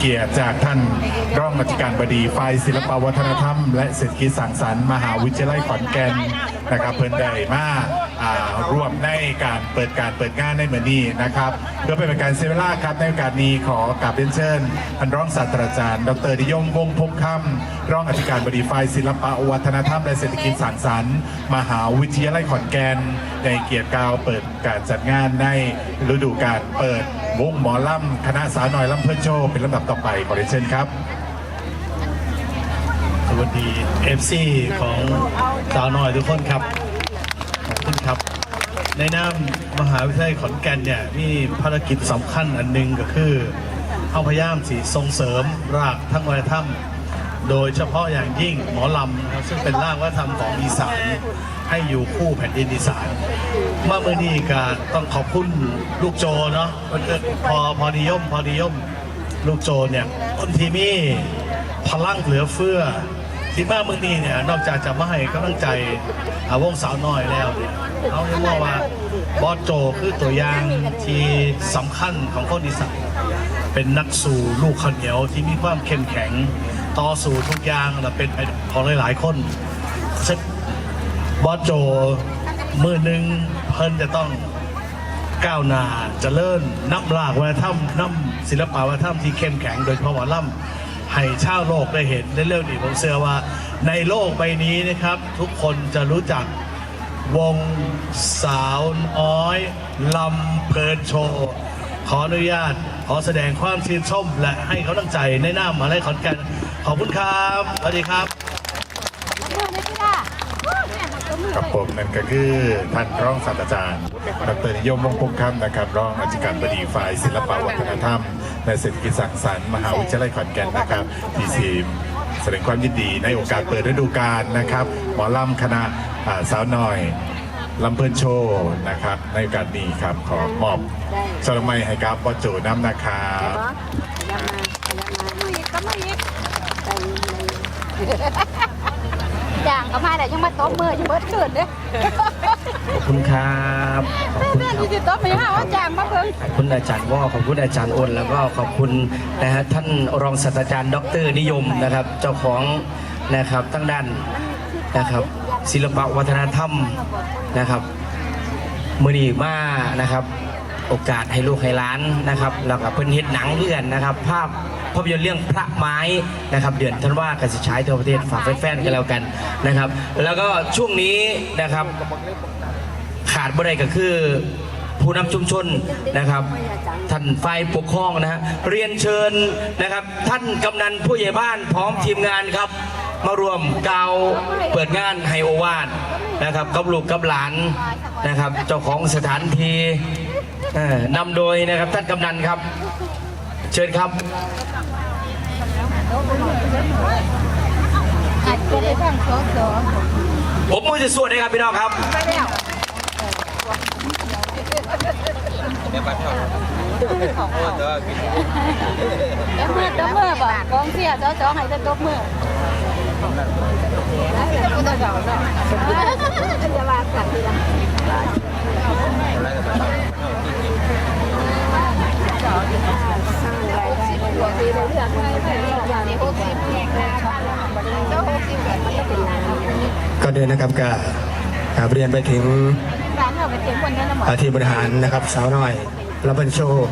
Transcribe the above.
เกียรติจากท่านรองอธิการบดีฝ่ายศิลปวัฒนธรรม และเศรษฐกิจสังสรรค์มหาวิทยาลัยขอนแก่นนะครับเพิ่นได้มาอ่าร่วมในการเปิดการเปิดงานในเหมือนนี้นะครับเพื่อเป็นการเซเวลาครับในโอกาสนี้ขอกราบเรียนเชิญท่านรองศาสตราจารย์ ดรนิยมวงศ์พงษ์คำรองอธิการบดีฝ่ายศิลปวัฒนธรรมและเศรษฐกิจสังสรรค์มหาวิทยาลัยขอนแก่นในเกียรติกล่าวเปิดการจัดงานในฤดูกาลเปิดวงหมอลำคณะสาวน้อยลำเพื่อโชว์เป็นลำดับต่อไปขอเรียนเชิญครับส วัสดี FC ของสาวน้อยทุกคนครับขอบคุณครับ ในนามมหาวิทยาลัยขอนแก่นเนี่ยมีภารกิจสำคัญอันหนึ่งก็คือเอาพยายามสีส่งเสริมรากทั้งวัฒนธรรมโดยเฉพาะอย่างยิ่งหมอลำนะครับซึ่งเป็นรากวัฒนธรรมของอีสานให้อยู่คู่แผ่นดินอีสานเมื่อมือนี้ก็ต้องขอบคุณลูกโจเนาะพอพอนิยมพอนิยม ลูกโจเนี่ยคนที่มีพลังเหลือเฟือ ที่มาเมืองนี้เนี่ยนอกจากจะมาให้กำลังใจอาวงสาวน้อยแล้วเนี่ยเขาเรียกว่าว่าบอสโจคือตัวอย่างที่สำคัญของคนอีสานเป็นนักสู่ลูกขนเหนียวที่มีความเข้มแข็งต่อสู่ทุกอย่างและเป็นของหลายๆคนซึ่งบอสโจมือหนึ่งเพิ่นจะต้องก้าวหน้าเจะเลิ่นนับลากวัฒนธรรมน้ำศิลปะวัฒนธรรมที่เข้มแข็งโดยเฉพาะหมอล่ำ ให้ชาวโลกได้เห็นในเรื่องนี้ผมเชื่อว่า ในโลกใบนี้นะครับ ทุกคนจะรู้จักวงสาวน้อยลำเพลินโชว์ ขออนุญาตขอแสดงความชื่นชมและให้กำลังใจในหน้ามหาลัยขอนแก่นขอบคุณครับสวัสดีครับมือไม่ได้กับผมนั่นก็คือท่านรองศาสตราจารย์ดรนิยมวงศ์พงษ์คำนะครับ รองอธิการบดีฝ่ายศิลปวัฒนธรรม และเศรษฐกิจสังสรรค์มหาวิทยาลัยขอนแก่นนะครับที่ซีมแสดงความยินดีในโอกาสเปิดฤดูกาลนะครับ หมอลำคณะสาวน้อยลำเพลินโชว์นะครับ ในโอกาสนี้ครับ ขอมอบสลไมให้กับบอสโจน้ำนะครับอีกจ่างก็มาแต่ยังมาตบมือยังเบิดขึ้นเด้ ขอบคุณครับขอบคุณเพื่อนครับที่ติดตบไม่ห้าว่าจ่างมาเพิ่ง ขอบคุณอาจารย์ว่าขอบคุณอาจารย์อ้นแล้วก็ขอบคุณนะฮะท่านรองศาสตราจารย์ดรนิยมนะครับ เจ้าของนะครับตั้งด้านนะครับ ศิลปะวัฒนธรรมนะครับมือดีมานะครับ โอกาสให้ลูกให้หล้านนะครับแล้วก็เพิ่นเฮ็ดหนังเรื่องนะครับ ภาพ ภาพยนตร์เรื่องพระไม้นะครับ เดือนท่านว่ากสิฉายทั่วประเทศฝากแฟนๆกันแล้วกันนะครับ แล้วก็ช่วงนี้นะครับ ขาดบ่ได้ก็คือผู้นำชุมชนนะครับ ท่านฝ่ายปกครองนะฮะเรียนเชิญนะครับ ท่านกำนันผู้ใหญ่บ้านพร้อมทีมงานครับ มารวมกล่าวเปิดงานไฮโอวาดนะครับกับลูกกับหลานนะครับ เจ้าของสถานที่เอ่อนำโดยนะครับท่านกำนันครับ เชิญครับผมมือจะสวดนะครับพี่น้องครับไปแล้วเดี๋ยวมือตบมือบ่กองเสียสอสอให้ตบมือจะว่ากันทีละหกสิบเรื่องอะไรหกสิบแยกนาบ้าเจ้าหกสิบแบบมันจะเป็นนา ก็เดินนะครับก็กราบเรียนไปถึงทีมบริหารนะครับสาวน้อยรับบันโชว์